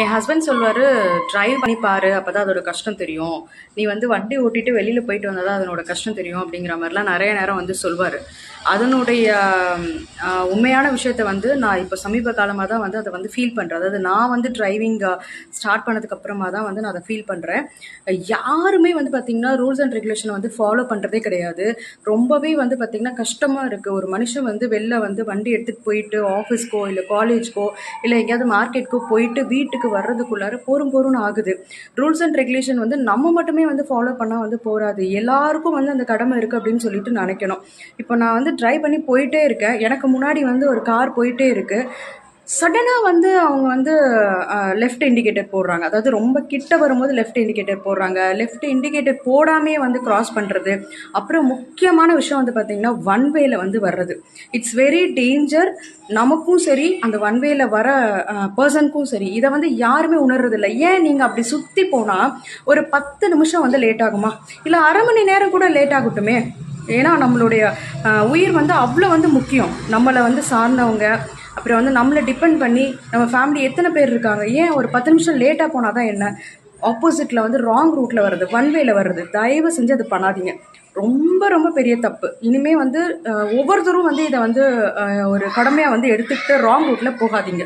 என் husband சொல்வார் drive பண்ணி பாரு அப்போ தான் அதோட கஷ்டம் தெரியும். நீ வந்து வண்டி ஓட்டிட்டு வெளியில் போயிட்டு வந்தால் தான் அதனோட கஷ்டம் தெரியும் அப்படிங்கிற மாதிரிலாம் நிறைய நேரம் வந்து சொல்வார். அதனுடைய உண்மையான விஷயத்த வந்து நான் இப்போ சமீப காலமாக தான் வந்து அதை வந்து ஃபீல் பண்ணுறேன் அதாவது நான் வந்து டிரைவிங் ஸ்டார்ட் பண்ணதுக்கப்புறமா தான் வந்து நான் அதை ஃபீல் பண்ணுறேன் யாருமே வந்து பார்த்திங்கன்னா ரூல்ஸ் அண்ட் ரெகுலேஷனை வந்து ஃபாலோ பண்ணுறதே கிடையாது. ரொம்பவே வந்து பார்த்திங்கன்னா கஷ்டமாக இருக்குது ஒரு மனுஷன் வந்து வெளில வந்து வண்டி எடுத்துகிட்டு போயிட்டு ஆஃபீஸ்க்கோ இல்லை காலேஜ்க்கோ இல்லை எங்கேயாவது மார்க்கெட்டுக்கோ போயிட்டு வீட்டுக்கு வர்றதுக்குள்ளார போரும் போரும்னு ஆகுது. ரூல்ஸ் அண்ட் ரெகுலேஷன் வந்து நம்ம மட்டுமே வந்து ஃபாலோ பண்ணால் வந்து போராது எல்லாருக்கும் வந்து அந்த கடமை இருக்குது அப்படின்னு சொல்லிட்டு நினைக்கணும். இப்போ நான் வந்து ட்ரை பண்ணி போயிட்டே இருக்கேன். எனக்கு முன்னாடி வந்து ஒரு கார் போயிட்டே இருக்குது சடனாக வந்து அவங்க வந்து லெஃப்ட் இண்டிகேட்டர் போடுறாங்க. அதாவது ரொம்ப கிட்ட வரும்போது லெஃப்ட் இண்டிகேட்டர் போடுறாங்க. லெஃப்ட் இண்டிகேட்டர் போடாமே வந்து கிராஸ் பண்ணுறது அப்புறம் முக்கியமான விஷயம் வந்து பார்த்திங்கன்னா ஒன் வேல வந்து வர்றது. இட்ஸ் வெரி டேஞ்சர் நமக்கும் சரி அந்த ஒன் வேல வர பர்சனுக்கும் சரி இதை வந்து யாருமே உணர்றதில்ல ஏன் நீங்கள் அப்படி சுற்றி போனால் ஒரு பத்து நிமிஷம் வந்து லேட் ஆகுமா? இல்லை அரை மணி நேரம் கூட லேட் ஆகட்டுமே? ஏன்னா நம்மளுடைய உயிர் வந்து அவ்வளோ வந்து முக்கியம். நம்மளை வந்து சார்ந்தவங்க அப்புறம் வந்து நம்மளை டிபெண்ட் பண்ணி நம்ம ஃபேமிலி எத்தனை பேர் இருக்காங்க? ஏன் ஒரு பத்து நிமிஷம் லேட்டாக போனால் தான் என்ன? ஆப்போசிட்டில் வந்து ராங் ரூட்டில் வருது ஒன் வேல வருது தயவு செஞ்சு அது பண்ணாதீங்க. ரொம்ப ரொம்ப பெரிய தப்பு. இனிமேல் வந்து ஒவ்வொருத்தரும் வந்து இதை வந்து ஒரு கடமையாக வந்து எடுத்துக்கிட்டு ராங் ரூட்டில் போகாதீங்க.